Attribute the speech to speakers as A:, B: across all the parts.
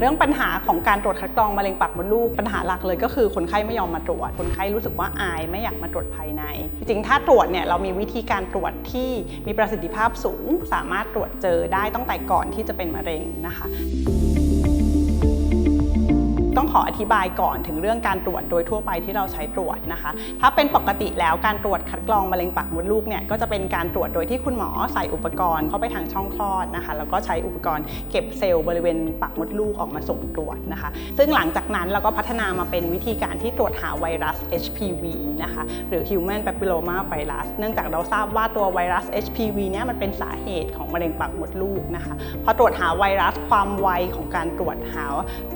A: เรื่องปัญหาของการตรวจคัดกรองมะเร็งปากมดลูกปัญหาหลักเลยก็คือคนไข้ไม่ยอมมาตรวจ คนไข้รู้สึกว่าอายไม่อยากมาตรวจภายใน จริงถ้าตรวจเนี่ยเรามีวิธีการตรวจที่มีประสิทธิภาพสูง สามารถตรวจเจอได้ตั้งแต่ก่อนที่จะเป็นมะเร็งนะคะ ต้องขออธิบายก่อนถึงเรื่องการตรวจโดยทั่วไปที่เราใช้ตรวจนะคะ ถ้าเป็นปกติแล้วการตรวจคัดกรองมะเร็งปากมดลูกเนี่ยก็จะเป็นการตรวจโดยที่คุณหมอใส่อุปกรณ์เข้าไปทางช่องคลอดนะคะ แล้วก็ใช้อุปกรณ์เก็บเซลล์บริเวณปากมดลูกออกมาส่งตรวจนะคะ ซึ่งหลังจากนั้นเราก็พัฒนามาเป็นวิธีการที่ตรวจหาไวรัส HPV นะคะหรือ Human Papilloma Virus เนื่องจากเราทราบว่าตัวไวรัส HPV เนี่ยมันเป็นสาเหตุของมะเร็งปากมดลูกนะคะพอตรวจหาไวรัสความไวของการตรวจหา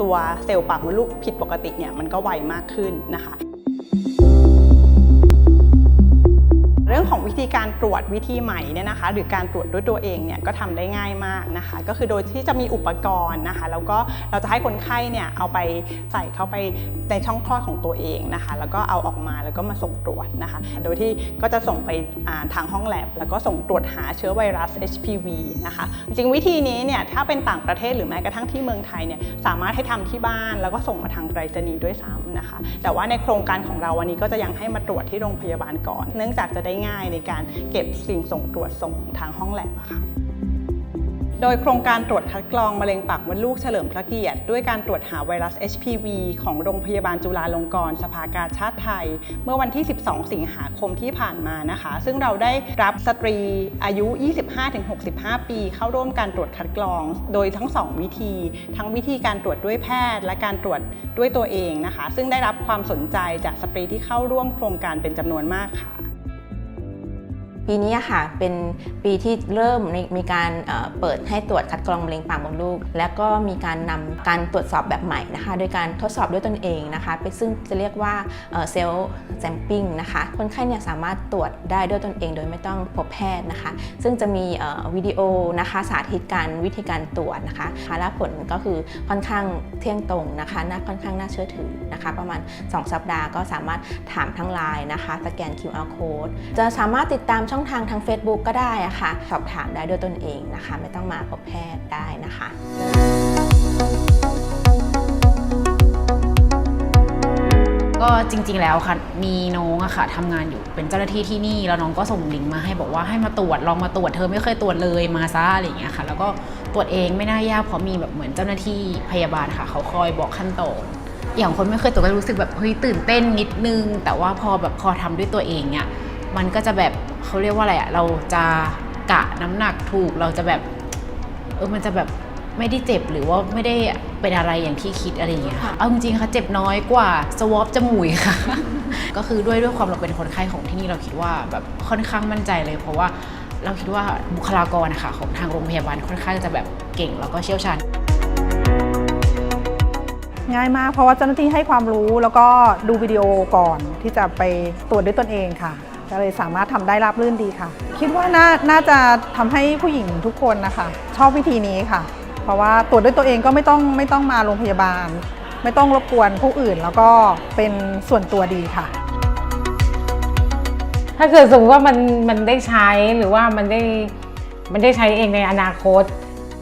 A: ตัวเซลล์ปากมดลูกผิดปกติเนี่ยมันก็ไวมากขึ้นนะคะ รื่องของวิธีการตรวจวิธีใหม่เนี่ยนะคะ หรือการตรวจด้วยตัวเองเนี่ยก็ทำได้ง่ายมากนะคะ ก็คือโดยที่จะมีอุปกรณ์นะคะ แล้วก็เราจะให้คนไข้เนี่ยเอาไปใส่เข้าไปในช่องคลอดของตัวเองนะคะ แล้วก็เอาออกมาแล้วก็มาส่งตรวจนะคะ โดยที่ก็จะส่งไปทางห้องแลบแล้วก็ส่งตรวจหาเชื้อไวรัส HPV นะคะ จริงวิธีนี้เนี่ยถ้าเป็นต่างประเทศหรือแม้กระทั่งที่เมืองไทยเนี่ยสามารถให้ทำที่บ้านแล้วก็ส่งมาทางไปรษณีย์ด้วยซ้ำนะคะ แต่ว่าในโครงการของเราวันนี้ก็จะยังให้มาตรวจที่โรงพยาบาลก่อน เนื่องจากจะได้ง่ายในการเก็บสิ่งส่งตรวจส่งทางห้องแลบค่ะโดยโครงการตรวจคัดกรองมะเร็งปากมดลูกเฉลิมพระเกียรติ ด้วยการตรวจหาไวรัส HPV ของโรงพยาบาลจุฬาลงกรณ์สภากาชาติไทย เมื่อวันที่ 12 สิงหาคมที่ผ่านมานะคะ ซึ่งเราได้รับสตรีอายุ 25-65 ปี เข้าร่วมการตรวจคัดกรอง โดยทั้ง 2 วิธี ทั้งวิธีการตรวจด้วยแพทย์ และการตรวจด้วยตัวเองนะคะ ซึ่งได้รับความสนใจจากสตรีที่เข้าร่วมโครงการเป็นจำนวนมากค่ะ
B: ปีนี้ค่ะเป็นปีที่เริ่มมีการเปิดให้ตรวจคัดกรองมะเร็งปากมดลูก และก็มีการนำการตรวจสอบแบบใหม่นะคะ โดยการทดสอบด้วยตนเองนะคะเป็นซึ่งจะเรียกว่าเซลล์แซมปิ้งนะคะ คนไข้เนี่ยสามารถตรวจได้ด้วยตนเอง โดยไม่ต้องพบแพทย์นะคะ ซึ่งจะมีวิดีโอนะคะสาธิตการวิธีการตรวจนะคะและผลก็คือค่อนข้างเที่ยงตรงนะคะน่าค่อนข้างน่าเชื่อถือนะคะ ประมาณ 2 สัปดาห์ก็สามารถถามทางไลน์นะคะสแกน QR code จะสามารถติดตามชองทางทาง Facebook ก็ได้อะค่ะสอบถามได้ด้วยตนเองนะคะ ไม่ต้องมาพบแพทย์ได้นะคะ
C: ก็จริง ๆ แล้วค่ะ มีน้องอะค่ะทำงานอยู่เป็นเจ้าหน้าที่ที่นี่ แล้วน้องก็ส่งลิงก์มาให้บอกว่าให้มาตรวจลองมาตรวจเธอไม่เคยตรวจเลยมาซะอะไรอย่างเงี้ยค่ะ แล้วก็ตรวจเองไม่น่ายากเพราะมีแบบเหมือนเจ้าหน้าที่พยาบาลค่ะ เขาคอยบอกขั้นตอนอย่างคนไม่เคยตรวจก็รู้สึกแบบเฮ้ยตื่นเต้นนิดนึง แต่ว่าพอแบบพอทำด้วยตัวเองเนี่ย มันก็จะแบบเขาเรียกว่าอะไรอะเราจะกะน้ำหนักถูกเราจะแบบเออมันจะแบบไม่ได้เจ็บหรือว่าไม่ได้เป็นอะไรอย่างที่คิดอะไรอย่างเงี้ยค่ะเอาจริงๆค่ะเจ็บน้อยกว่าสวอปจมูกอีกค่ะ ก็คือด้วยด้วยความเราเป็นคนไข้ของที่นี่เราคิดว่าแบบค่อนข้างมั่นใจเลย เพราะว่าเราคิดว่าบุคลากรนะคะของทางโรงพยาบาลค่อนข้างจะแบบเก่งแล้วก็เชี่ยวชาญ
D: ง่ายมากเพราะว่าเจ้าหน้าที่ให้ความรู้แล้วก็ดูวิดีโอก่อนที่จะไปตรวจด้วยตนเองค่ะ ก็เลยสามารถทำได้ราบรื่นดีค่ะ คิดว่าน่าน่าจะทำให้ผู้หญิงทุกคนนะคะ ชอบวิธีนี้ค่ะ เพราะว่าตรวจด้วยตัวเองก็ไม่ต้องไม่ต้องมาโรงพยาบาล ไม่ต้องรบกวนผู้อื่น แล้วก็เป็นส่วนตัวดีค่ะ
E: ถ้าเกิดสมมติว่ามันมันได้ใช้หรือว่ามันได้มันได้ใช้เองในอนาคต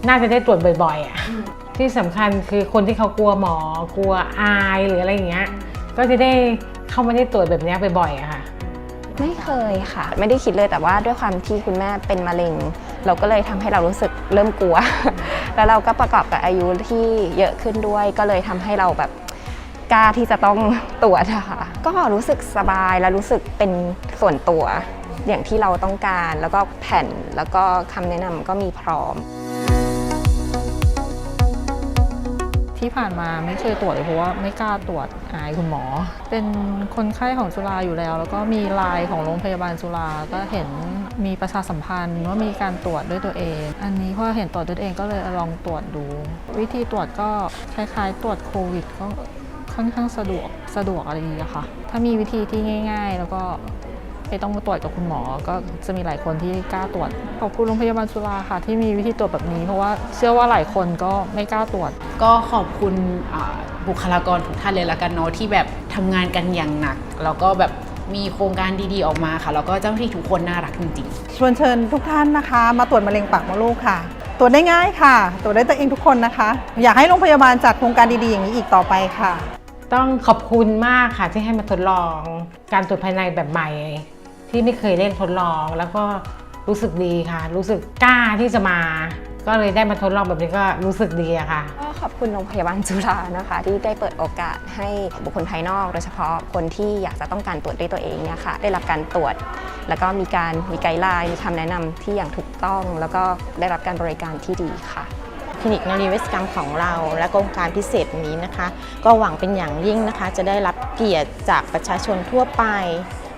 E: น่าจะได้ตรวจบ่อยๆอะที่สำคัญคือคนที่เขากลัวหมอกลัวอายหรืออะไรอย่างเงี้ยก็จะได้เข้ามาได้ตรวจแบบเนี้ยบ่อยๆอะค่ะ
F: ไม่เคยค่ะ ไม่ได้คิดเลยแต่ว่าด้วยความที่คุณแม่เป็นมะเร็ง เราก็เลยทำให้เรารู้สึกเริ่มกลัว แล้วเราก็ประกอบกับอายุที่เยอะขึ้นด้วย ก็เลยทำให้เราแบบกล้าที่จะต้องตรวจค่ะก็รู้สึกสบายและรู้สึกเป็นส่วนตัวอย่างที่เราต้องการแล้วก็แผ่นแล้วก็คำแนะนำก็มีพร้อม
G: ที่ผ่านมาไม่เคยตรวจเลยเพราะว่าไม่กล้าตรวจอายคุณหมอ เป็นคนไข้ของจุฬาอยู่แล้ว แล้วก็มีไลน์ของโรงพยาบาลจุฬาก็เห็นมีประชาสัมพันธ์ว่ามีการตรวจด้วยตัวเอง อันนี้พอเห็นตรวจด้วยตัวเองก็เลยลองตรวจดู วิธีตรวจก็คล้ายๆ ตรวจโควิดก็ค่อนข้างสะดวกสะดวกอะไรอย่างเงี้ยค่ะ ถ้ามีวิธีที่ง่าย ๆ แล้วก็ ไม่ต้องมาตรวจกับคุณหมอ ก็จะมีหลายคนที่กล้าตรวจ ขอบคุณโรงพยาบาลจุฬาค่ะ ที่มีวิธีตรวจแบบนี้ เพราะว่าเชื่อว่าหลายคนก็ไม่กล้าตรวจ
C: ก็ขอบคุณอ่าบุคลากรทุกท่านเลยละกันเนาะที่แบบทำงานกันอย่างหนัก แล้วก็แบบมีโครงการดีๆออกมาค่ะ แล้วก็เจ้าหน้าที่ทุกคนน่ารักจริงๆ
D: ชวนเชิญทุกท่านนะคะ มาตรวจมะเร็งปากมดลูกค่ะตรวจได้ง่ายค่ะ ตรวจได้ตัวเองทุกคนนะคะ อยากให้โรงพยาบาลจัดโครงการดีๆอย่างนี้อีกต่อไปค่ะ
E: ต้องขอบคุณมากค่ะที่ให้มาทดลองการตรวจภายในแบบใหม่ ที่ไม่เคยเล่นทดลอง แล้วก็รู้สึกดีค่ะ รู้สึกกล้าที่จะมา ก็เลยได้มาทดลองแบบนี้ก็รู้สึกดีอะค่ะ
F: ก็ขอบคุณโรงพยาบาลจุฬานะคะ ที่ได้เปิดโอกาสให้บุคคลภายนอก โดยเฉพาะคนที่อยากจะต้องการตรวจด้วยตัวเองเนี่ยค่ะได้รับการตรวจ แล้วก็มีการมีไกด์ไลน์มีคำแนะนำที่อย่างถูกต้อง แล้วก็ได้รับการบริการที่ดีค่ะ
H: คลินิกนรีเวชกรรมของเราและโครงการพิเศษนี้นะคะ ก็หวังเป็นอย่างยิ่งนะคะ จะได้รับเกียรติจากประชาชนทั่วไป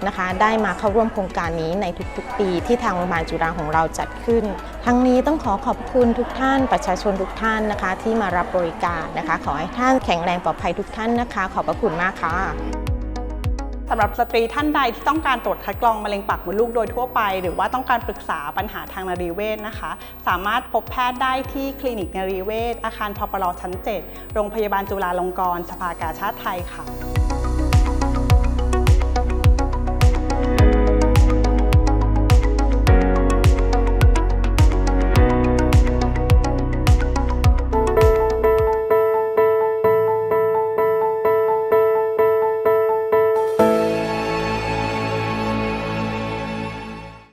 H: นะคะ ได้มาเข้าร่วมโครงการนี้ในทุกๆ ปีที่ทางโรงพยาบาลจุฬาของเราจัดขึ้น ทั้งนี้ต้องขอขอบคุณทุกท่าน ประชาชนทุกท่านนะคะ ที่มารับบริการนะคะ ขอให้ท่านแข็งแรงปลอดภัยทุกท่านนะคะ ขอบพระคุณมากค่ะ
A: สำหรับสตรีท่านใดที่ต้องการตรวจคัดกรองมะเร็งปากมดลูกโดยทั่วไป หรือว่าต้องการปรึกษาปัญหาทางนรีเวชนะคะ สามารถพบแพทย์ได้ที่คลินิกนรีเวชอาคารพปรชั้น 7 โรงพยาบาลจุฬาลงกรณ์สภากาชาติไทยค่ะ